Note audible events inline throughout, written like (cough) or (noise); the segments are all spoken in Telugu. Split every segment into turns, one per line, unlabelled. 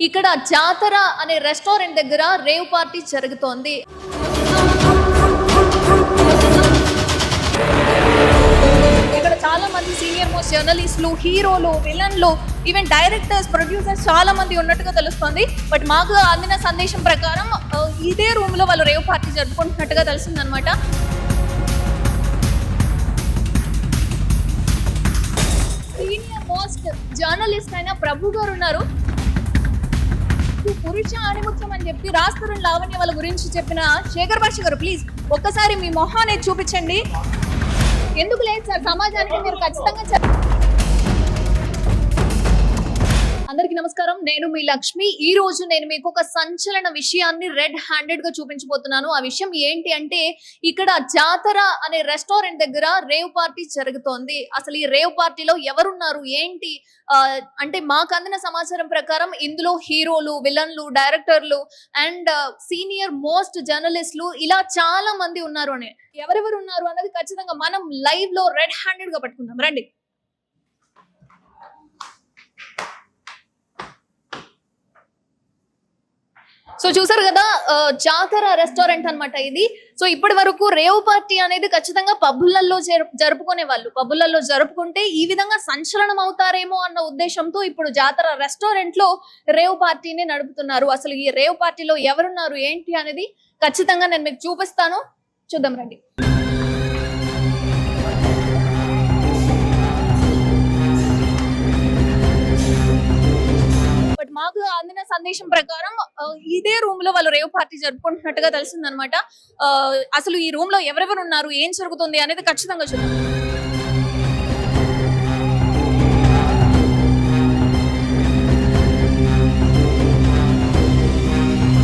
ఇక్కడ జాతర అనే రెస్టారెంట్ దగ్గర రేవ్ పార్టీ జరుగుతోంది. ఇక్కడ చాలా మంది సీనియర్ మోస్ట్ జర్నలిస్టులు హీరోలు విలన్లు ఈవెన్ డైరెక్టర్స్ ప్రొడ్యూసర్స్ చాలా మంది ఉన్నట్టుగా తెలుస్తుంది. బట్ మాకు అందిన సందేశం ప్రకారం ఇదే రూమ్లో వాళ్ళు రేవ్ పార్టీ జరుపుకుంటున్నట్టుగా తెలిసిందనమాట. సీనియర్ మోస్ట్ జర్నలిస్ట్ అయిన ప్రభు గారు ఉన్నారు. పురుష ఆణిముత్యం అని చెప్పి రాస్తారు లావణ్య వాళ్ళ గురించి చెప్పిన శేఖర్ భాష గారు ప్లీజ్ ఒక్కసారి మీ మొహాన్ని చూపించండి. ఎందుకు లేదు సార్? సమాజానికి మీరు ఖచ్చితంగా అందరికీ నమస్కారం. నేను మీ లక్ష్మి. ఈ రోజు నేను మీకు ఒక సంచలన విషయాన్ని రెడ్ హ్యాండెడ్గా చూపించబోతున్నాను. ఆ విషయం ఏంటి అంటే ఇక్కడ జాతర అనే రెస్టారెంట్ దగ్గర రేవ్ పార్టీ జరుగుతోంది. అసలు ఈ రేవ్ పార్టీలో ఎవరున్నారు? ఏంటి? అంటే మాకు అందిన సమాచారం ప్రకారం ఇందులో హీరోలు విలన్లు డైరెక్టర్లు అండ్ సీనియర్ మోస్ట్ జర్నలిస్టులు ఇలా చాలా మంది ఉన్నారు అని. ఎవరెవరు ఉన్నారు అన్నది ఖచ్చితంగా మనం లైవ్లో రెడ్ హ్యాండెడ్గా పట్టుకుందాం. రండి. సో చూసారు కదా జాతర రెస్టారెంట్ అన్నమాట ఇది. సో ఇప్పటి వరకు రేవ్ పార్టీ అనేది ఖచ్చితంగా పబ్బులలో జరుపుకునే వాళ్ళు. పబ్బులలో జరుపుకుంటే ఈ విధంగా సంచలనం అవుతారేమో అన్న ఉద్దేశంతో ఇప్పుడు జాతర రెస్టారెంట్లో రేవ్ పార్టీని నడుపుతున్నారు. అసలు ఈ రేవ్ పార్టీలో ఎవరున్నారు ఏంటి అనేది ఖచ్చితంగా నేను మీకు చూపిస్తాను. చూద్దాం రండి. మాకు అందిన సందేశం ప్రకారం ఇదే రూమ్లో వాళ్ళు రేవ్ పార్టీ జరుపుకుంటున్నట్టుగా తెలిసింది అనమాట అసలు ఈ రూమ్లో ఎవరెవరు ఉన్నారు ఏం జరుగుతుంది అనేది ఖచ్చితంగా చూద్దాం.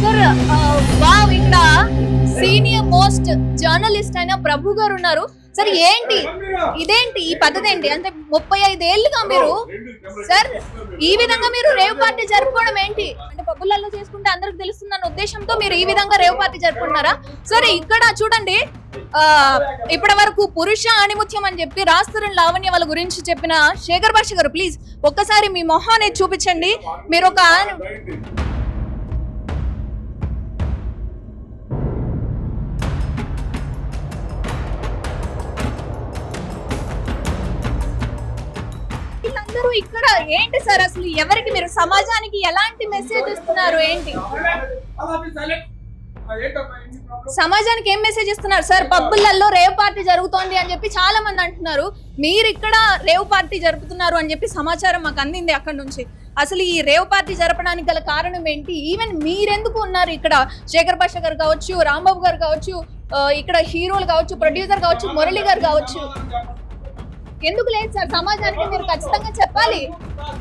సార్ వావ్ ఇక్కడ సీనియర్ మోస్ట్ జర్నలిస్ట్ అయిన ప్రభు గారు ఉన్నారు. సార్ ఏంటి? ఇదేంటి? ఈ పద్ధతి ఏంటి? అంటే ముప్పై ఐదు ఏళ్ళుగా మీరు సార్ ఈ విధంగా మీరు రేవ్ పార్టీ జరుపుకోవడం ఏంటి? అంటే పబ్బులలో చేసుకుంటే అందరికి తెలుస్తుందన్న ఉద్దేశంతో మీరు ఈ విధంగా రేవ్ పార్టీ జరుపుకుంటున్నారా? సరే ఇక్కడ చూడండి ఆ ఇప్పటి వరకు పురుష ఆణిముత్యం అని చెప్పి రాస్తారు లావణ్య వాళ్ళ గురించి చెప్పిన శేఖర్ భాష గారు ప్లీజ్ ఒక్కసారి మీ మొహాన్ని చూపించండి. మీరు ఒక అందరూ ఇక్కడ ఏంటి సార్ అసలు ఎవరికి మీరు? సమాజానికి ఎలాంటి మెసేజ్ ఇస్తున్నారు? ఏంటి? సమాజానికి ఏం మెసేజ్ ఇస్తున్నారు? సార్ పబ్బులలో రేవ్ పార్టీ జరుగుతోంది అని చెప్పి చాలా మంది అంటున్నారు. మీరు ఇక్కడ రేవ్ పార్టీ జరుపుతున్నారు అని చెప్పి సమాచారం మాకు అందింది అక్కడ నుంచి. అసలు ఈ రేవ్ పార్టీ జరపడానికి గల కారణం ఏంటి? ఈవెన్ మీరెందుకు ఉన్నారు ఇక్కడ? శేఖర్ భాష గారు కావచ్చు రాంబాబు గారు కావచ్చు ఇక్కడ హీరోలు కావచ్చు ప్రొడ్యూసర్ కావచ్చు మురళి గారు కావచ్చు. ఎందుకు లేదు సార్? సమాజానికి మీరు ఖచ్చితంగా చెప్పాలి.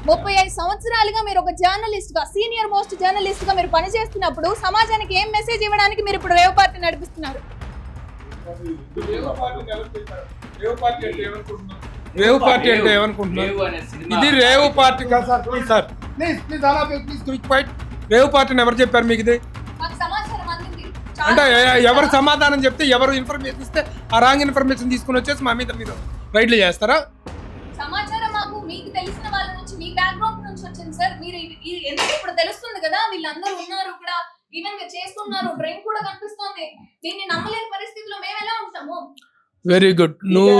ముప్పై ఐదు సంవత్సరాలుగా మీరు ఒక జర్నలిస్ట్గా సీనియర్ మోస్ట్ జర్నలిస్ట్గా మీరు పనిచేస్తున్నప్పుడు సమాజానికి ఏం మెసేజ్ ఇవ్వడానికి మీరు ఇప్పుడు రేవ్ పార్టీ నడిపిస్తున్నారు?
రేవ్ పార్టీ అంటే ఏమనుకుంటున్నారు? ఇది రేవ్ పార్టీ కాదు sir please sir. Please please అలా ప్లీజ్ క్విక్ ఫైట్ రేవ్ పార్టీని ఎవరు చెప్పారు మీకు ఇది?
మాకు సమాచారం అందింది.
అంటే ఎవరు సమాధానం చెప్తే ఎవరు ఇన్ఫర్మేషన్ ఇస్తే ఆ రాంగ్ ఇన్ఫర్మేషన్ తీసుకుని వచ్చేసి మా మీద మీరు రైడ్లు చేస్తారా?
సమాచారం మాకు మీకు తెలిసిన వాళ్ళ నుంచి మీ బ్యాక్గ్రౌండ్ నుంచి వచ్చింది సార్ మీరు ఎందుకు ఇప్పుడు తెలుస్తుంది కదా వీళ్ళందరూ ఉన్నారు ఇక్కడ ఈవెన్ చేస్తున్నారు డ్రింక్ కూడా కనిపిస్తోంది. దీన్ని నమ్మలేని పరిస్థితిలో మేము ఎలా ఉంటాము?
వెరీ గుడ్ నువ్వు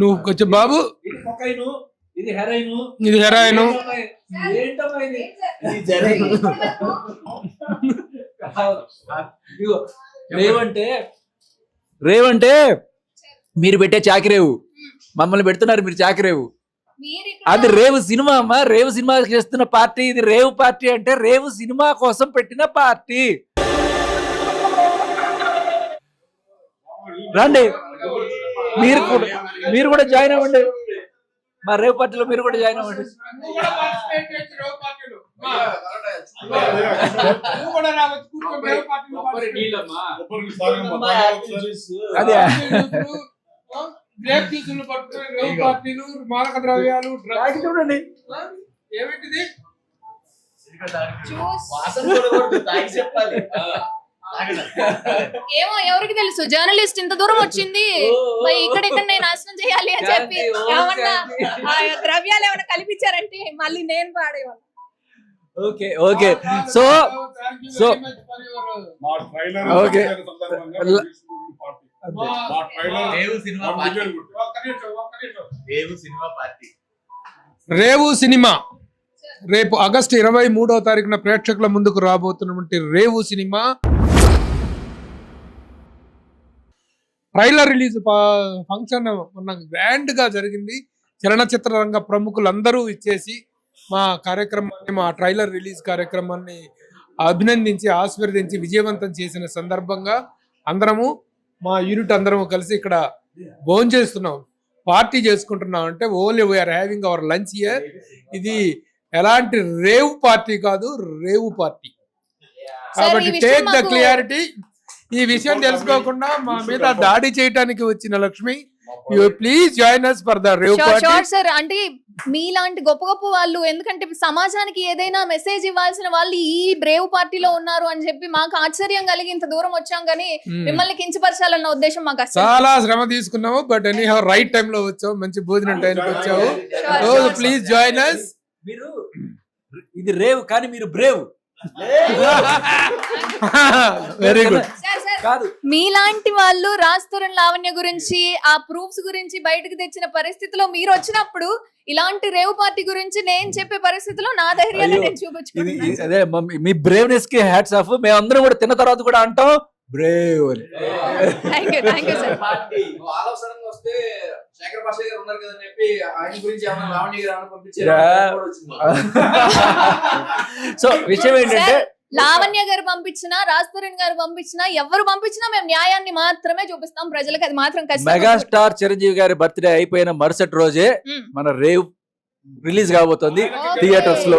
నువ్వు కొంచెం బాబు.
ఇది కొకైను ఇది హెరైను
ఇది హెరాయిన్
ఇది? ఇదిగో రేవంటే రేవంటే మీరు పెట్టే చాకిరేవు. మమ్మల్ని పెడుతున్నారు మీరు చాకిరేవు.
మీరు
అది రేవు సినిమా అమ్మా. రేవు సినిమా చేస్తున్న పార్టీ ఇది. రేవు పార్టీ అంటే రేవు సినిమా కోసం పెట్టిన పార్టీ. రండి. మీరు కూడా మీరు కూడా జాయిన్ అవ్వండి. మా రేవు పార్టీలో మీరు కూడా జాయిన్ అవ్వండి. అదే.
గ్రేప్ జ్యూసులు పట్టుకుని రేవ్ పార్టీలు మారక ద్రవ్యాలు డ్రగ్స్
చూడండి
ఏమిటిది
ఏమో ఎవరికి తెలుసు జర్నలిస్ట్ ఇంత దూరం వచ్చింది మరి ఇక్కడ ఇక్కడ నేను నాశనం చేయాలి అని చెప్పి ఏమన్నా ద్రవ్యాలు ఏమైనా కల్పించారంటే మళ్ళీ నేను పాడేవాళ్ళు
okay okay so so okay
Revu cinema party. Revu cinema party.
Revu cinema. రేపు ఆగస్టు ఇరవై మూడవ తారీఖున ప్రేక్షకుల ముందుకు రాబోతున్నటువంటి Revu cinema. Trailer release function మొన్న గ్రాండ్గా జరిగింది. చలనచిత్ర రంగ ప్రముఖులందరూ ఇచ్చేసి మా కార్యక్రమాన్ని మా ట్రైలర్ రిలీజ్ కార్యక్రమాన్ని అభినందించి ఆశీర్వదించి విజయవంతం చేసిన సందర్భంగా అందరము మా యూనిట్ అందరము కలిసి ఇక్కడ భోజనం చేస్తున్నాం. పార్టీ చేసుకుంటున్నాం. అంటే only we're having our lunch here ఇది ఎలాంటి రేవ్ పార్టీ కాదు రేవు పార్టీ కాబట్టి టేక్ ద క్లియారిటీ ఈ విషయం తెలుసుకోకుండా మా మీద దాడి చేయడానికి వచ్చిన Lakshmi you please join us for the rave party
అంటే మీలాంటి గొప్ప గొప్ప వాళ్ళు ఎందుకంటే సమాజానికి ఏదైనా మెసేజ్ ఇవ్వాల్సిన వాళ్ళు ఈ బ్రేవ్ పార్టీలో ఉన్నారు అని చెప్పి మాకు ఆశ్చర్యం కలిగి ఇంత దూరం వచ్చాం కానీ మిమ్మల్ని కించపరచాలన్న ఉద్దేశం మాకు
చాలా శ్రమ తీసుకున్నాము but any how right time లో వచ్చావు మంచి భోజనం టైంకి వచ్చావు. ప్లీజ్ జాయిన్ అస్
మీరు ఇది రేవ్ కానీ మీరు brave
very good
sir sir
కాదు.
మీలాంటి వాళ్ళు రాస్తురన్ లావణ్య గురించి ఆ ప్రూఫ్స్ గురించి బయటకు తెచ్చిన పరిస్థితిలో మీరు వచ్చినప్పుడు ఇలాంటి రేవ్ పార్టీ గురించి నేను చెప్పే పరిస్థితిలో నా ధైర్యాన్ని నేను
అదే మమ్మీ- మీ బ్రేవ్నెస్కి హ్యాట్స్ ఆఫ్ మేమందరం కూడా తిన్న తర్వాత కూడా అంటాం బ్రేవ్ అని
thank you thank you sir
party నువ్వు ఆలోచనగా వస్తే శేఖర్ భాష గారు ఉన్నారు కదా అని చెప్పి ఆయన గురించి ఏమన్నా లావణ్య గారు ఏమన్నా పంపించారు?
Yeah.
కూడా వచ్చింది. (laughs)
సో విషయం ఏంటంటే
లావణ్య గారు పంపించినా రాజ్తరుణ్ గారు పంపించినా ఎవరు పంపించినా మేము న్యాయాన్ని మాత్రమే చూపిస్తాం ప్రజలకు అది మాత్రం
మెగాస్టార్ చిరంజీవి గారి బర్త్డే అయిపోయిన మరుసటి రోజే. మన రేవ్ రిలీజ్ కాబోతోంది
థియేటర్స్లో.